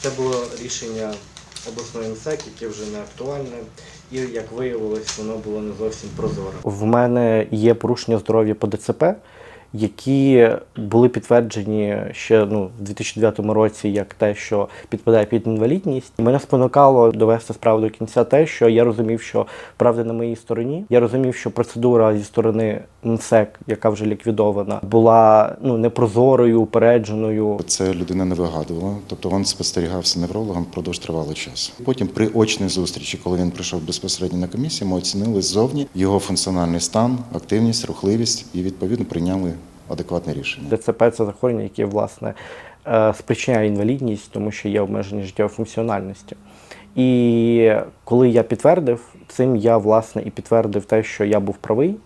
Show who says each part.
Speaker 1: Це було рішення обласної МСЕК, яке вже не актуальне, і як виявилось, воно було не зовсім прозоре. В мене є порушення здоров'я по ДЦП, які були підтверджені ще ну, в 2009 році як те, що підпадає під інвалідність. Мене спонукало довести справу до кінця те, що я розумів, що правда на моїй стороні. Я розумів, що процедура зі сторони МСЕК, яка вже ліквідована, була ну непрозорою, упередженою.
Speaker 2: Це людина не вигадувала, тобто він спостерігався неврологом впродовж тривалого часу. Потім при очній зустрічі, коли він прийшов безпосередньо на комісію, ми оцінили ззовні його функціональний стан, активність, рухливість і відповідно прийняли адекватне рішення.
Speaker 1: ДЦП це захворювання, яке власне е, спричиняє інвалідність, тому що є обмеження життєвої функціональності. І коли я підтвердив, цим я власне і підтвердив те, що я був правий,